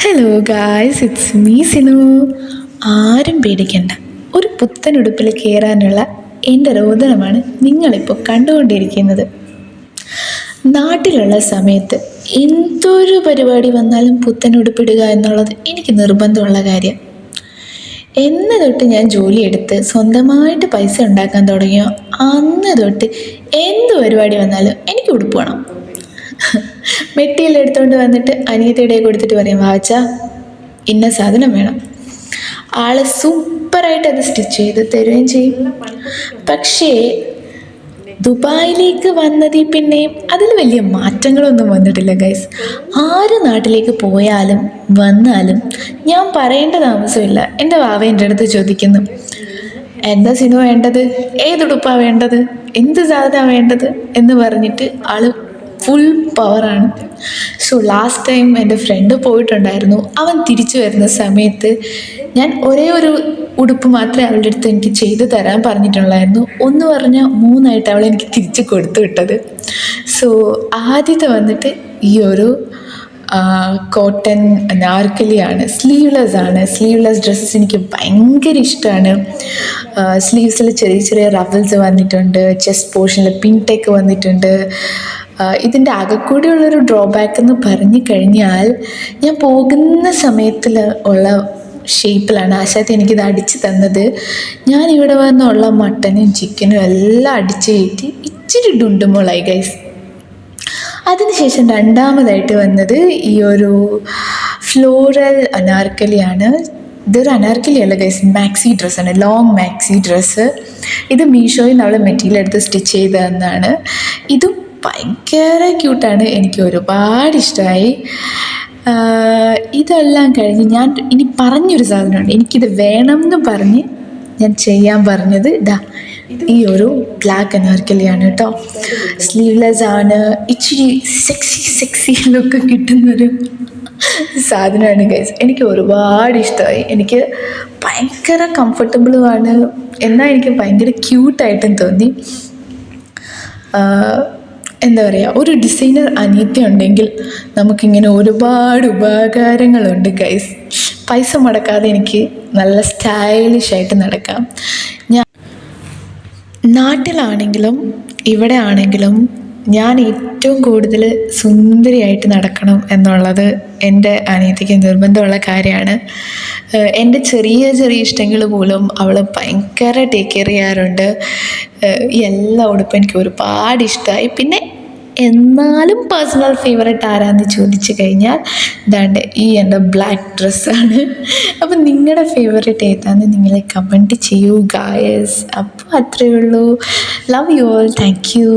Hello guys it's me Sinu ആരും പേടിക്കണ്ട. ഒരു പുത്തൻ ഉടുപ്പിൽ കയറാനുള്ള എന്റെ രോദനമാണ് നിങ്ങളിപ്പോൾ കണ്ടുകൊണ്ടിരിക്കുന്നത്. നാട്ടിലുള്ള സമയത്ത് എന്തൊരു പരിപാടി വന്നാലും പുത്തൻ ഉടുപ്പിടുക എന്നുള്ളത് എനിക്ക് നിർബന്ധമുള്ള കാര്യം. എന്ന് തൊട്ട് ഞാൻ ജോലിയെടുത്ത് സ്വന്തമായിട്ട് പൈസ ഉണ്ടാക്കാൻ തുടങ്ങിയോ? അന്ന് തൊട്ട് എന്ത് പരിപാടി വന്നാലും എനിക്ക് ഉടുപ്പ് വേണം. മെറ്റീരിയൽ എടുത്തുകൊണ്ട് വന്നിട്ട് അനിയത്തിയുടെ കൊടുത്തിട്ട് പറയും വാച്ച ഇന്ന സാധനം വേണം. ആൾ സൂപ്പറായിട്ട് അത് സ്റ്റിച്ച് ചെയ്ത് തരുകയും ചെയ്യും. പക്ഷേ ദുബായിലേക്ക് വന്നതിൽ പിന്നെയും അതിൽ വലിയ മാറ്റങ്ങളൊന്നും വന്നിട്ടില്ല ഗൈസ് ആര് നാട്ടിലേക്ക് പോയാലും വന്നാലും ഞാൻ പറയേണ്ട താമസമില്ല. എന്റെ വാവ എന്റെ അടുത്ത് ചോദിക്കുന്നു എന്താ സിനിമ വേണ്ടത്? ഏതുടുപ്പാണ് വേണ്ടത്? എന്ത് സാധനമാണ് വേണ്ടത്? എന്ന് പറഞ്ഞിട്ട് ആൾ ഫുൾ പവറാണ് സോ ലാസ്റ്റ് ടൈം എന്റെ ഫ്രണ്ട് പോയിട്ടുണ്ടായിരുന്നു. അവൻ തിരിച്ചു വരുന്ന സമയത്ത് ഞാൻ ഒരേ ഒരു ഉടുപ്പ് മാത്രമേ അവളുടെ അടുത്ത് എനിക്ക് ചെയ്തു തരാൻ പറഞ്ഞിട്ടുള്ളായിരുന്നു. ഒന്ന് പറഞ്ഞാൽ മൂന്നായിട്ട് അവൾ എനിക്ക് തിരിച്ച് കൊടുത്തു വിട്ടത്. സോ ആദ്യത്തെ വന്നിട്ട് ഈ ഒരു കോട്ടൺ നാർക്കലിയാണ് സ്ലീവ്ലെസ് ആണ്. സ്ലീവ്ലെസ് ഡ്രസ്സസ് എനിക്ക് ഭയങ്കര ഇഷ്ടമാണ്. സ്ലീവ്സിൽ ചെറിയ ചെറിയ റവൽസ് വന്നിട്ടുണ്ട്. ചെസ്റ്റ് പോർഷനിൽ പിൻടെക്ക് വന്നിട്ടുണ്ട്. ഇതിന്റെ ആകെക്കൂടിയുള്ളൊരു ഡ്രോബാക്ക് എന്ന് പറഞ്ഞു കഴിഞ്ഞാൽ ഞാൻ പോകുന്ന സമയത്തിൽ ഉള്ള ഷേപ്പിലാണ് ആശാത്തി എനിക്കിത് അടിച്ച് തന്നത്. ഞാൻ ഇവിടെ വന്നുള്ള മട്ടനും ചിക്കനും എല്ലാം അടിച്ച് കയറ്റി ഇച്ചിരി ഡുണ്ടുമോളായി ഗൈസ് അതിനുശേഷം രണ്ടാമതായിട്ട് വന്നത് ഈ ഒരു ഫ്ലോറൽ അനാർക്കലിയാണ്. ഇതൊരു അനാർക്കലിയല്ല ഗൈസ് മാക്സി ഡ്രസ്സാണ് ലോങ് മാക്സി ഡ്രസ്സ് ഇത് മീഷോയിൽ നിന്ന് നമ്മൾ മെറ്റീരിയൽ എടുത്ത് സ്റ്റിച്ച് ചെയ്തതെന്നാണ്. ഇതും ഭയങ്കര ക്യൂട്ടാണ് എനിക്ക് ഒരുപാട് ഇഷ്ടമായി ഇതെല്ലാം കഴിഞ്ഞ് ഞാൻ ഇനി പറഞ്ഞൊരു സാധനമുണ്ട്. എനിക്കിത് വേണം എന്ന് പറഞ്ഞ് ഞാൻ ചെയ്യാൻ പറഞ്ഞത് ഇതാ ഈ ഒരു ബ്ലാക്ക് അനാർക്കലിയാണ് കേട്ടോ. സ്ലീവ്ലെസ് ആണ്. ഇച്ചിരി സെക്സി സെക്സി ലുക്ക് കിട്ടുന്നൊരു സാധനമാണ് ഗൈസ് എനിക്ക് ഒരുപാട് ഇഷ്ടമായി എനിക്ക് ഭയങ്കര കംഫർട്ടബിളുമാണ് എന്നാൽ എനിക്ക് ഭയങ്കര ക്യൂട്ടായിട്ടും തോന്നി. എന്താ പറയുക ഒരു ഡിസൈനർ അനിയത്തി ഉണ്ടെങ്കിൽ നമുക്കിങ്ങനെ ഒരുപാട് ഉപകാരങ്ങളുണ്ട് ഗൈസ് പൈസ മുടക്കാതെ എനിക്ക് നല്ല സ്റ്റൈലിഷ് ആയിട്ട് നടക്കാം. ഞാൻ നാട്ടിലാണെങ്കിലും ഇവിടെ ആണെങ്കിലും ഞാൻ ഏറ്റവും കൂടുതൽ സുന്ദരിയായിട്ട് നടക്കണം എന്നുള്ളത് എന്റെ അനിയത്തിക്ക് നിർബന്ധമുള്ള കാര്യമാണ്. എന്റെ ചെറിയ ചെറിയ ഇഷ്ടങ്ങൾ പോലും അവൾ ഭയങ്കര ടേക്ക് കെയർ ചെയ്യാറുണ്ട്. എല്ലാ ഉടുപ്പും എനിക്ക് ഒരുപാട് ഇഷ്ടമായി. പിന്നെ എന്നാലും പേഴ്സണൽ ഫേവറേറ്റ് ആരാന്ന് ചോദിച്ചു കഴിഞ്ഞാൽ ഇതാണ്ട് ഈ എന്റെ ബ്ലാക്ക് ഡ്രസ്സാണ് അപ്പം നിങ്ങളുടെ ഫേവറേറ്റ് ഏതാന്ന് നിങ്ങൾ കമന്റ് ചെയ്യൂ ഗായസ് അപ്പോൾ അത്രയേ ഉള്ളൂ. Love you all thank you